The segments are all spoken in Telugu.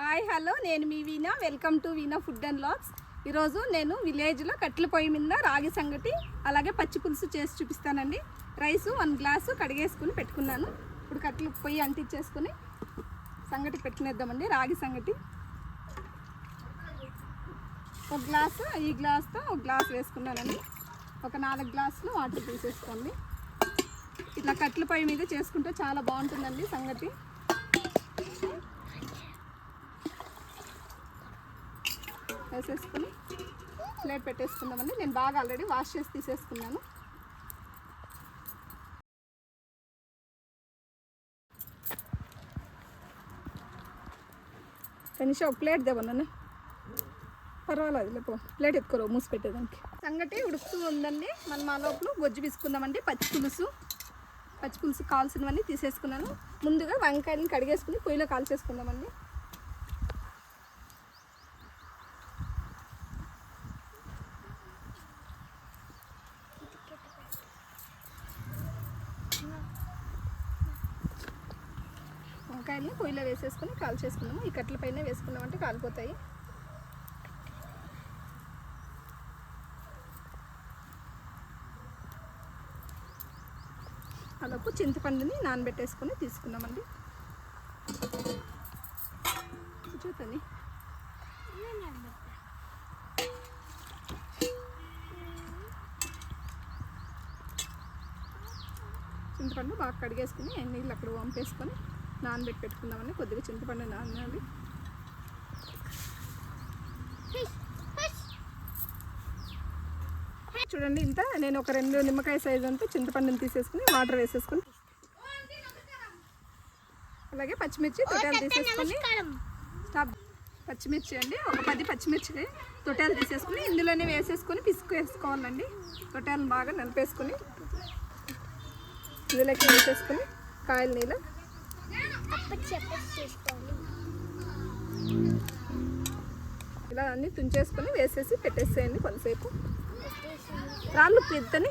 Hi hello. నేను మీ Veena. Welcome to Veena food and logs. ఈరోజు నేను విలేజ్లో కట్టెల పొయ్యి మీద రాగి సంగటి అలాగే పచ్చి పులుసు చేసి చూపిస్తానండి. రైస్ వన్ గ్లాసు కడిగేసుకుని పెట్టుకున్నాను. ఇప్పుడు కట్టెల పొయ్యి అంటించేసుకుని సంగటి పెట్టుకునేద్దామండి రాగి సంగటి. ఒక గ్లాసు ఈ గ్లాస్తో ఒక గ్లాస్ వేసుకున్నానండి. ఒక నాలుగు గ్లాసులు వాటర్ తీసేసుకోండి. ఇట్లా కట్టెల పొయ్యి మీద చేసుకుంటే చాలా బాగుంటుందండి సంగటి. వేసేసుకుని ప్లేట్ పెట్టేసుకుందామండి నేను బాగా ఆల్రెడీ వాష్ చేసి తీసేసుకున్నాను. కనీసం ఒక ప్లేట్ దేవన్నా పర్వాలేదు లేపో ప్లేట్ ఎత్తుకోరు మూసి పెట్టేదానికి. సంగటి ఉడుకుతూ ఉందండి. మనం మా లోపల గొజ్జు తీసుకుందామండి పచ్చి పులుసు పచ్చి పులుసు కావాల్సినవన్నీ తీసేసుకున్నాను. ముందుగా వంకాయలను కడిగేసుకుని పొయ్యిలో కాల్చేసుకుందామండి. వంకాయల్ని పొయ్యిలో వేసేసుకుని కాల్ చేసుకున్నాము. ఈ కట్టెల పైన వేసుకున్నామంటే కాలిపోతాయి. అలాపు చింతపండుని నానబెట్టేసుకొని తీసుకున్నామండి. చూతండి చింతపండు బాగా కడిగేసుకుని నీళ్ళు అక్కడ వంపేసుకొని నానబెట్టి పెట్టుకుందామని కొద్దిగా చింతపండు నానాలి చూడండి ఇంత నేను ఒక రెండు నిమ్మకాయ సైజ్ అంతా చింతపండుని తీసేసుకుని వాటర్ వేసేసుకుని అలాగే పచ్చిమిర్చి తొట్టాలు తీసేసుకొని స్టాప్. పచ్చిమిర్చి అండి ఒక పది పచ్చిమిర్చి తొట్టాలు తీసేసుకుని ఇందులోనే వేసేసుకొని పిసుకు వేసుకోవాలండి తొట్టాలను బాగా నలిపేసుకొని ఇందులోకి వేసేసుకొని కాయల నీళ్ళు ఇలా అన్ని తుంచేసుకొని వేసేసి పెట్టేసేయండి కొంతసేపు. రాళ్ళు పెద్దని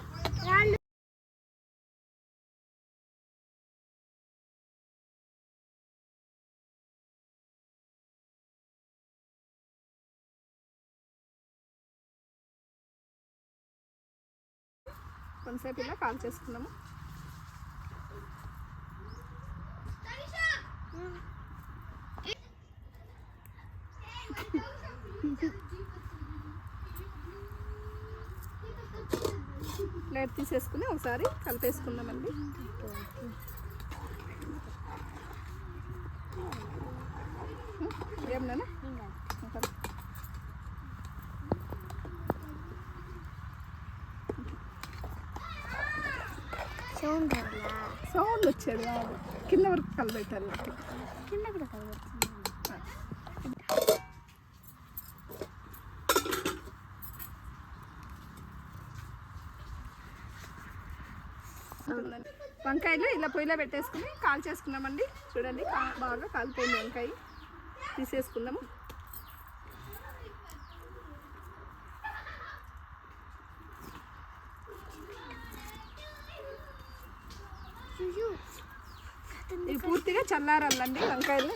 కొంతసేపు ఇలా కాల్ చేసుకున్నాము ప్లేట్ తీసేసుకుని ఒకసారి కలిపేసుకుందామండి. ఏం నాన్న ఇంకా. సౌండ్ వచ్చేది కాదు. కింద వరకు కలిపెట్టాలి కింద కూడా కలవచ్చు ఉంటుందండి. వంకాయలు ఇలా పొయ్యిలో పెట్టేసుకుని కాల్ చేసుకున్నామండి చూడండి బాగా కాలిపోయింది వంకాయ. తీసేసుకుందాము. ఇవి పూర్తిగా చల్లారాలండి వంకాయలు.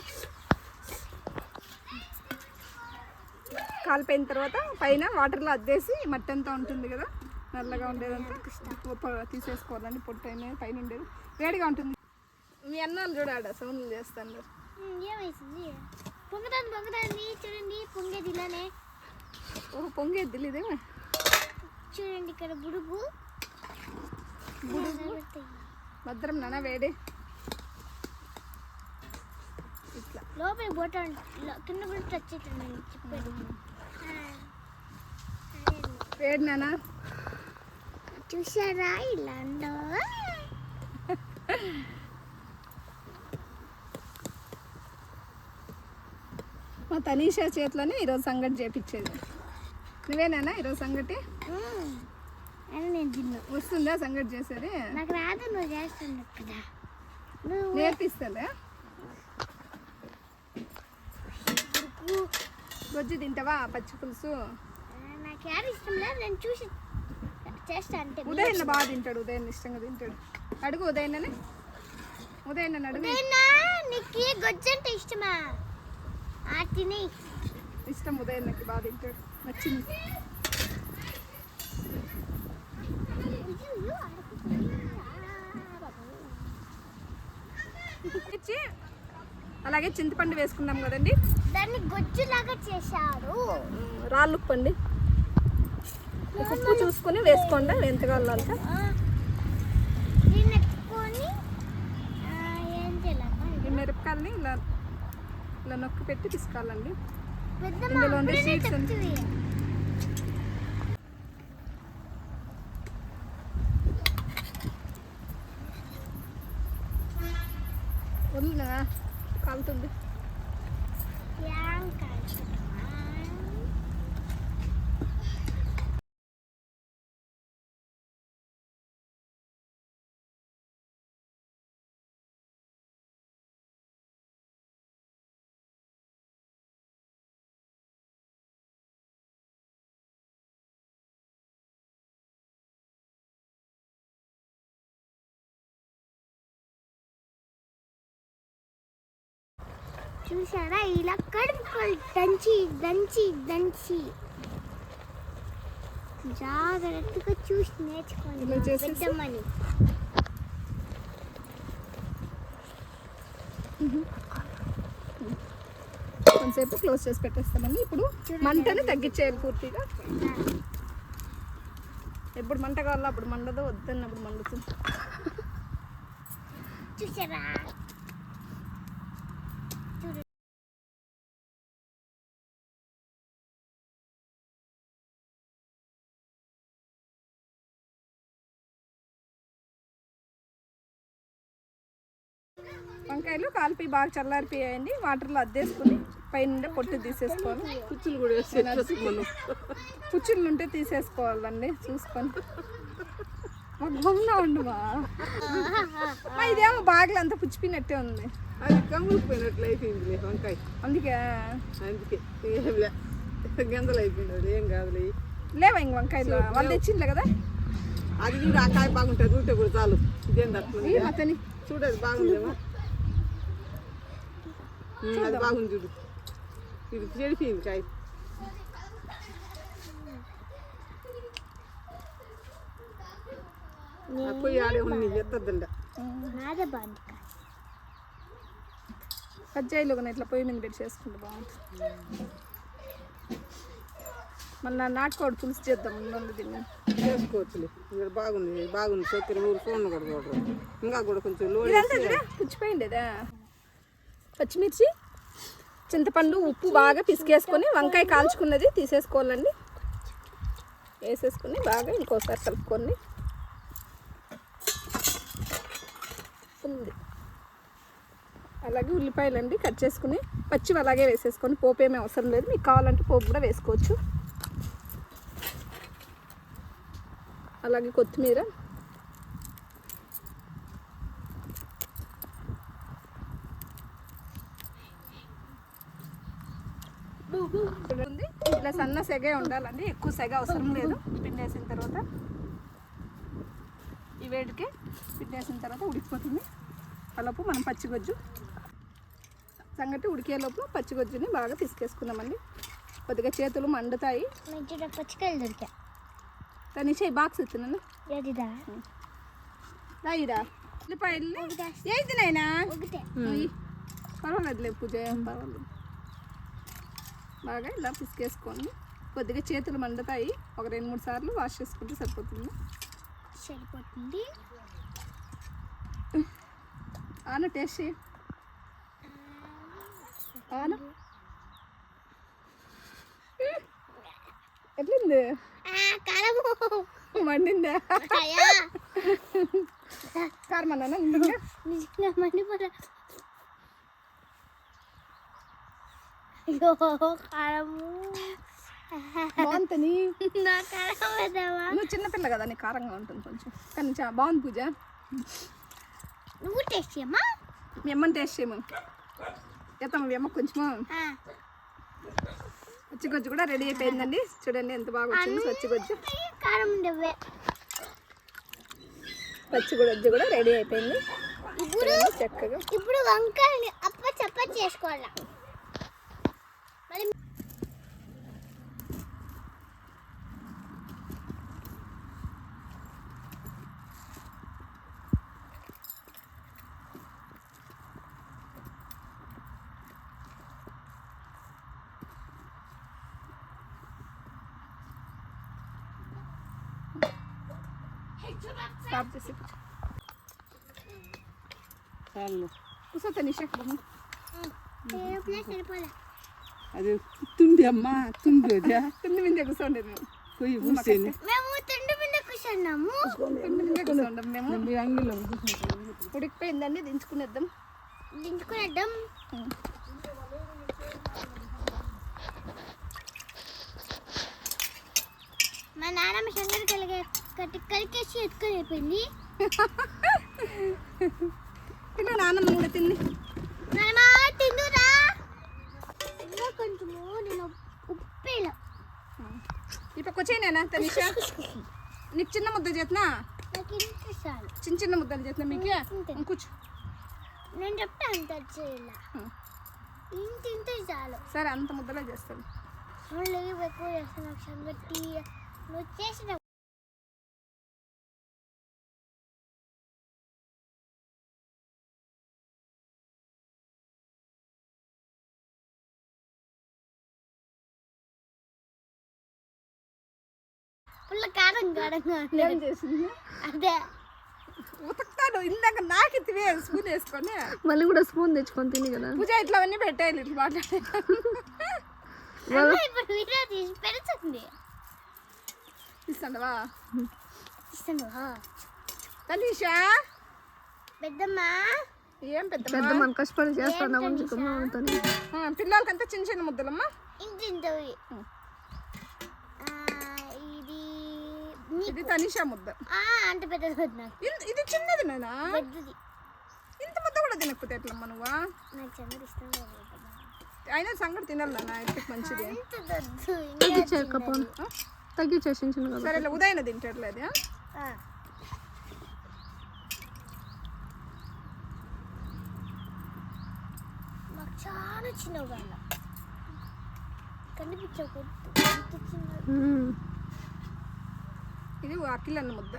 కాలిపోయిన తర్వాత పైన వాటర్లో అద్దేసి మట్టి ఉంటుంది కదా. నల్లగా ఉండేదంతా తీసేసుకోవాలండి పొట్టు అయిన పైన ఉండేది. వేడిగా ఉంటుంది. మీ అన్నాలు చూడాడ సౌండ్లు చేస్తాను ఏమైంది? పొంగదాన్ని పొంగదాన్ని చూడండి పొంగేది ఇలానే. ఓహో పొంగేద్ది ఇదేమో చూడండి ఇక్కడ బుడుగు. నిలబెడతాయి. భద్రం నాన్న వేడి. ఇట్లా. లోపల లో- కింద కూడా టచ్ అవుతుంది చెప్పాడు. వేడి నాన్న. చూసారా ఇలా? మా తనీషా చేతిలోనే ఈరోజు సంగటి చేపించేది నువ్వేనా ఈరోజు సంగటి? వస్తుందా సంగటి చేసేది? నాకు రాదు నువ్వు చేస్తున్నావు కదా. నేర్పిస్తుందా. గొజ్జు తింటావా? పచ్చి పులుసు? నాకు ఇష్టం లేదు నేను చూసి చేస్తా అంటే ఉదయన్న బాగా తింటాడు ఉదయన్న ఇష్టంగా తింటాడు. అడుగు ఉదయన్న అడుగు. ఉదయన్నా, నీకు గొజ్జు అంటే ఇష్టమా? ఆ తిని. ఇష్టం ఉదయం నాకు బాగా తింటాడు. నచ్చింది. ఇచ్చి అలాగే చింతపండు వేసుకున్నాం కదండి. దాన్ని గొజ్జులాగా చేశారు. రాళ్ళు పండి ఉప్పు చూసుకొని వేసుకోండి. ఎంత కావాలో అంత. ఆ, దీన్ని ఎత్తుకొని ఆ, ఏం చేయాలి ఈ మిరపకాయలని ఇలా ఇలా నొక్కి పెట్టి తీసుకోవాలండి. ఇందులో ఉండే చెప్తివి. వదిలినా కాలుతుంది. చూసారా ఇలా కడుపుకొని దంచి దంచి దంచి. జాగ్రత్తగా చూసి నేర్చుకోండి? పెద్దమ్మని. కొంతసేపు క్లోజ్ చేసి పెట్టేస్తామండి. ఇప్పుడు మంటని తగ్గించేయాలి పూర్తిగా. ఎప్పుడు మంట కావాలో అప్పుడు మండదు వద్దన్నప్పుడు మండుతుంది. చూసారా వంకాయలు కాలిపి బాగా చల్లారిపోయాయండి. వాటర్లో అద్దేసుకుని పైన పొట్టు తీసేసుకోవాలి కుచ్చులు కూడా మనం పుచ్చుళ్ళు ఉంటే తీసేసుకోవాలండి చూసుకొని. మా గమ్మున ఉండు మా. మా ఇదేమో బాగా అంతా పుచ్చిపోయినట్టే ఉంది. అది కమ్ముకుపోయినట్లు అయిపోయింది వంకాయ. అందుకే. అందుకే. గందలు అయిపోయింది ఏం కాదులే. లేవా ఇంక వంకాయలు? వాళ్ళు తెచ్చిండ్లే కదా? అది చూడు ఆ కాయ బాగుంటుంది ఉంటే కూడా చాలు. ఇదేం అట్లా ఈ అతని చూడు అది బాగుందేమో. అది బాగుంది చూడు. ఇది చెడిపోయింది కాయ ఆడే ఉంది ఎత్తద్దండ కజ్జాయిలు కానీ ఇట్లా పొయ్యి మీద పెట్టి చేసుకుంటే బాగుంటుంది. మళ్ళీ నాటుకోడి పులుసు చేద్దాం ముందు దీన్ని చేసుకోవచ్చులే. బాగుంది బాగుంది. చక్కెర ఊరు ఫోన్ కూడా చూడరు. ఇంకా కూడా కొంచెం లోడ్ పుచ్చిపోయిండేదా పచ్చిమిర్చి చింతపండు ఉప్పు బాగా పిసికేసుకొని వంకాయ కాల్చుకున్నది తీసేసుకోవాలండి. వేసేసుకొని బాగా ఇంకోసారి కలుపుకొని. ఉంది. అలాగే ఉల్లిపాయలు అండి కట్ చేసుకుని పచ్చివి అలాగే వేసేసుకొని పోపు ఏమీ అవసరం లేదు. మీకు కావాలంటే పోపు కూడా వేసుకోవచ్చు. అలాగే కొత్తిమీర ఉంది. ఇలా సన్న సెగ ఉండాలండి. ఎక్కువ సెగ అవసరం లేదు. పిండి వేసిన తర్వాత ఈ వేడికి పిండి వేసిన తర్వాత ఉడికిపోతుంది. అలాపు మనం పచ్చిగొజ్జు సంగటి ఉడికేలోపు పచ్చిగొజ్జుని బాగా పిసికేసుకుందామండి కొద్దిగా చేతులు మండుతాయి. పచ్చికాయలు దొరికా దాని చేయి బాక్స్ ఏదిదా? రాయిరా ఉల్లిపాయలు ఏది నాయనా. పర్వాలేదులే పూజ పర్వాలేదు. బాగా ఇలా పిసికేసుకోండి కొద్దిగా చేతులు మండుతాయి. ఒక రెండు మూడు సార్లు వాష్ చేసుకుంటే సరిపోతుంది. సరిపోతుంది. ఆను టేస్ట్ ఆను. ఎట్లుంది? మండిందా? అయ్యా. కారం అయ్యో కారము. బాగుంటుంది నువ్వు చిన్నపిల్ల కదా నీ కారంగా ఉంటుంది కొంచెం. కానీ చా బాగుంది పూజ. నువ్వు టేస్ట్ చేయమ్మా. మీ అమ్మని టేస్ట్ చేయమని ఎత్తమ్మ మీ అమ్మ కొంచెము. ఆ, పచ్చిగొజ్జు కూడా రెడీ అయిపోయిందండి. చూడండి ఎంత బాగా వచ్చింది పచ్చిగొజ్జు. ఈ కారం ఉండవే. పచ్చిగొజ్జు కూడా రెడీ అయిపోయింది. ఇప్పుడు చక్కగా. ఇప్పుడు వంకాయని అప్ప చప్ప చేసుకోవాలా. స్టాప్ చేసి చాలు కూర్చో తనిషా ఏ ప్లేస్ వెళ్ళిపోలే అది తుండి అమ్మ తుండి వద్దా కింద మీద కూర్చోండి మేము కొయ్యి కూర్చొని మేము తిండి మీద కూర్చున్నాము కూర్చోండి మేము మీ అంగిలో కూర్చుంటాం ఉడికిపోయిందండి దించుకునేద్దాం దించుకునేద్దాం మా నాన్నమ్మ శంకర్ కలిగే కట్టి కలికేసి ఎత్తుకొని అయిపోయింది. ఇలా నాన్నమ్మ కూడా తింది నాన్నమ్మ తిందురా. ఇంకా కొంచెము నేను ఉప్పేలా ఈ పక్క తనిషా. నీకు చిన్న ముద్ద చాలు. చిన్న చిన్న ముద్దలు చేతున్నా మీకు. కూర్చో. నేను చెప్తా అంత చేయాల. చాలు. సరే అంత ముద్దలే చేస్తాను. నువ్వు చేసిన పుల్ల కారం ఉంది. ఏం చేసింది? అదే. ఉతకుతాడు ఇందాక నాకు ఇతివే స్పూన్ వేసుకొని. మళ్ళీ కూడా స్పూన్ తెచ్చుకొని తిని కదా. పూజ ఇట్లా అవన్నీ పెట్టేయాలి ఇట్లా మాట్లాడే. ఇప్పుడు వీడియో తీసి పెడుతుంది. తనీషా? పెద్దమ్మా? ఏం పెద్ద పెద్ద మన కష్టపడి చేస్తాను పిల్లలకంతా చిన్న చిన్న ముద్దలమ్మా. ఇంత ఇది తనీషా ముద్ద. ఆ, అంత పెద్దది వద్దు ఇది చిన్నది నేనా? పెద్దది. ఇంత ముద్ద కూడా తినకపోతే ఎట్లమ్మా నువ్వా? నాకు చంద్ర ఇష్టం అయినా సంగటి తినాలి నాన్న ఇంటికి మంచిది. అంత దొద్దు తగ్గించే కపోను తగ్గించేసి సరే ఇలా ఉదయన తింటట్లేదు చాలా చిన్నగా కనిపించకూడదు. ఇది అఖిల్ అన్న ముద్ద.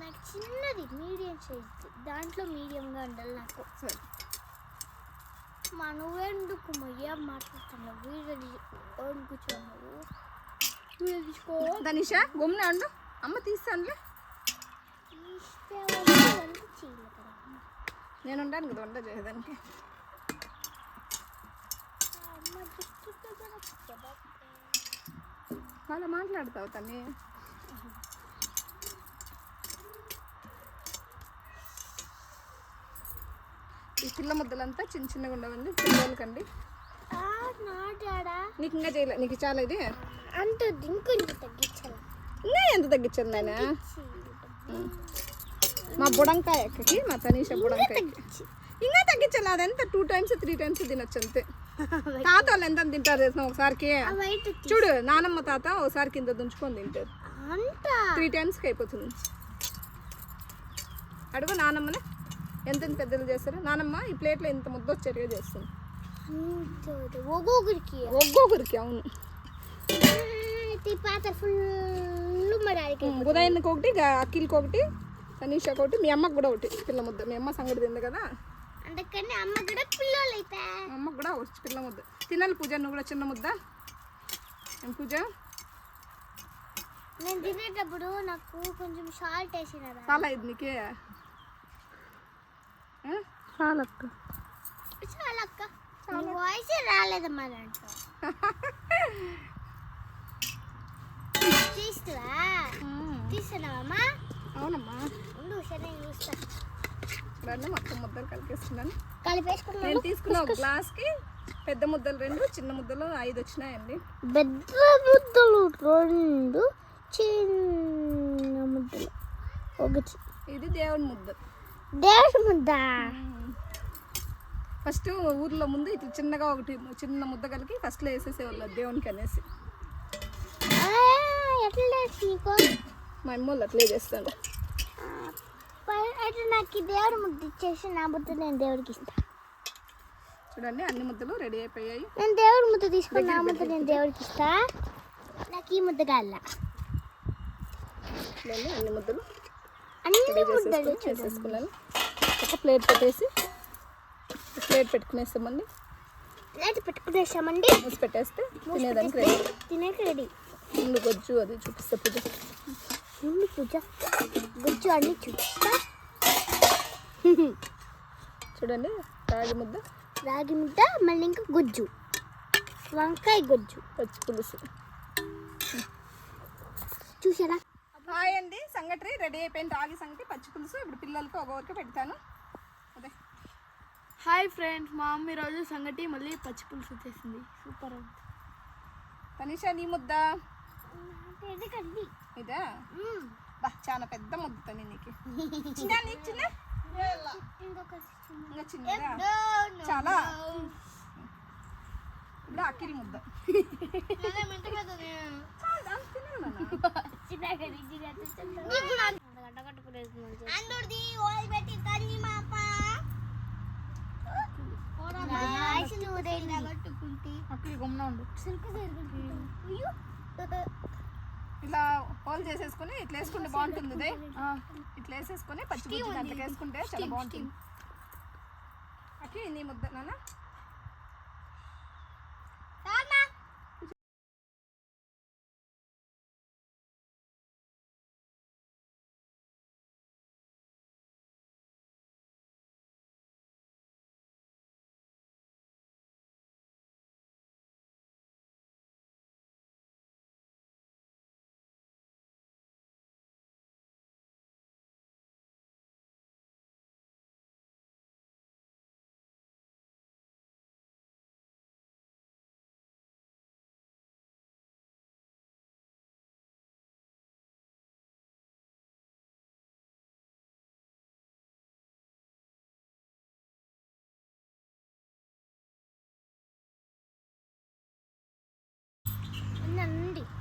నాకు చిన్నది మీడియం సైజ్ దాంట్లో మీడియంగా ఉండాలి నాకు. సరే. మా నువ్వెందుకు మయ్యా మాట్లాడుతున్నావు? వీడియో కూర్చోన్నావు. వీడియో తీసుకో. తనీషా గమ్మున అండు అమ్మ తీస్తానులే. నేను ఉండాను కదా వంట చేయడానికి అమ్మ అలా మాట్లాడతావు తన్ని. ఈ పిల్ల ముద్దలంతా చిన్న చిన్నగా ఉండవండి పిల్లలకండి. నీకు ఇంకా చేయలే నీకు చాలా ఇది? అంత ఇంకొంచెం తగ్గించాలి? ఇంకా ఎంత తగ్గించాను నాయన? మా బుడంకాయ ఎక్కకి మా తనీష బుడంకాయకి ఇంకా తగ్గించాలి అదంతా టూ టైమ్స్ త్రీ టైమ్స్ తినొచ్చు అంతే. తాత వాళ్ళు ఎంత తింటారు చేసిన ఒకసారికి? చూడు నానమ్మ తాత ఒకసారి కింద దుంచుకొని తింటారు. త్రీ టైమ్స్కి అయిపోతుంది. అడుగు నానమ్మనే. ఎంత పెద్దలు చేస్తారు? నానమ్మ ఈ ప్లేట్లో ఇంత ముద్ద వచ్చేట్టుగా చేస్తుంది. ఒక్కొక్కరికి. ఒక్కొక్కరికి అవును. ఉదయానికి ఒకటి అఖిల్కి ఒకటి తనీషాకి ఒకటి మీ అమ్మకి కూడా ఒకటి పిల్ల ముద్ద. మీ అమ్మ సంగటి తింది కదా? అందుకని అమ్మ కూడా పిల్లలు అయితే మా అమ్మకి కూడా వచ్చి పిల్ల ముద్ద. తినాలి పూజ నువ్వు కూడా చిన్న ముద్ద. ఏం పూజ? నేను తినేటప్పుడు నాకు కొంచెం సాల్ట్ వేసినారా? చాలా ఇది నీకే. ఆ? చాలక్క. చాలా. అక్క వాయిస్ రాలేదమ్మా దాంట్లో. తీస్తువా తీస్తున్నావమ్మా అవునమ్మా. ఉండు సరే చూస్తా. రండి మొత్తం ముద్దలు కలిపేస్తున్నాను. కలిపేసుకున్నాను నేను తీసుకున్న ఒక గ్లాస్కి పెద్ద ముద్దలు రెండు చిన్న ముద్దలు ఐదు వచ్చినాయండి. పెద్ద ముద్దలు రెండు చిన్న ముద్దలు. ఒకటి. ఇది దేవుడి ముద్ద. దేవుడి ముద్ద. ఫస్ట్ ఊర్లో ముందు ఇట్లా చిన్నగా ఒకటి చిన్న ముద్ద కలిగి ఫస్ట్లో వేసేసేవాళ్ళు దేవునికి అనేసి. మా అమ్మ వాళ్ళు అట్లే పై- అయితే నాకు ఈ దేవుడి ముద్ద ఇచ్చేసి నా ముద్ద నేను దేవుడికి ఇస్తా. చూడండి అన్ని ముద్దలు రెడీ అయిపోయాయి. నేను దేవుడి ముద్ద తీసుకుని నా ముద్ద నేను దేవుడికి ఇస్తా. నాకు ఈ ముద్ద కాల అన్ని ముద్దలు అన్ని ముద్దలు చేసేసుకుని చేసేసుకున్నాను. ఒక ప్లేట్ పెట్టేసి ప్లేట్ పెట్టుకునేస్తామండి ప్లేట్ పెట్టుకునేసామండి. మూసి పెట్టేస్తే తినేదానికి రెడీ. తినేకి రెడీ. ముందు గొజ్జు అది చూపిస్తా పూజ. ముందు పూజ. గుజ్జు అన్ని చూపిస్తా. చూడండి రాగి ముద్ద. రాగి ముద్ద మళ్ళీ ఇంకా గుజ్జు. వంకాయ గుజ్జు. పచ్చి పులుసు. చూసారా? హాయ్ అండి సంగటి రెడీ అయిపోయింది. రాగి సంగటి పచ్చి పులుసు. ఇప్పుడు పిల్లలకి ఒక్కొక్కరికి పెడతాను. అదే. హాయ్ ఫ్రెండ్స్ మా అమ్మ ఈరోజు సంగటి మళ్ళీ పచ్చి పులుసు చేసింది. సూపర్ ఉంది తనిషా నీ ముద్ద? ఇదా బా చాలా పెద్ద ముద్ద తని నీకు. చిన్న నీకు చిన్న. ఇంకా చిన్నదా చాలా. ఇప్పుడు అక్కిరి ముద్ద. అక్కడ గమ్మున ఉండు. ఇలా హోల్ చేసేసుకుని ఇట్లా వేసుకుంటే బాగుంటుంది. ఇట్లా వేసేసుకుని పచ్చి బుజ్జి దాంట్లో వేసుకుంటే చాలా బాగుంటుంది. అక్కి నీ ముద్ద నాన్న.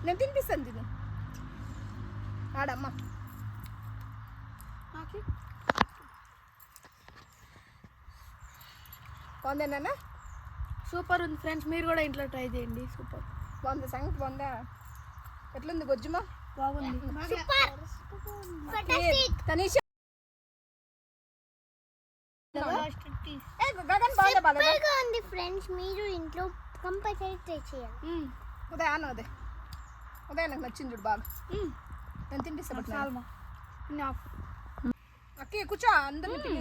నేను తినిపిస్తాను తిను. ఆడమ్మ. బాగుందా నాన్న? సూపర్ ఉంది ఫ్రెండ్స్ మీరు కూడా ఇంట్లో ట్రై చేయండి. సూపర్. బాగుంది సంగతి? బాగుందా? ఎట్లుంది గొజ్జుమా బాగుంది. ఫ్రెండ్స్ మీరు ఇంట్లో కంపల్సరీ ట్రై చేయాలి. ఉదయ్. ఉదయ్ నాకు నచ్చింది చూడు బాగా. నేను తినిపిస్తా సాల్మా అక్కి కూర్చో అందరిని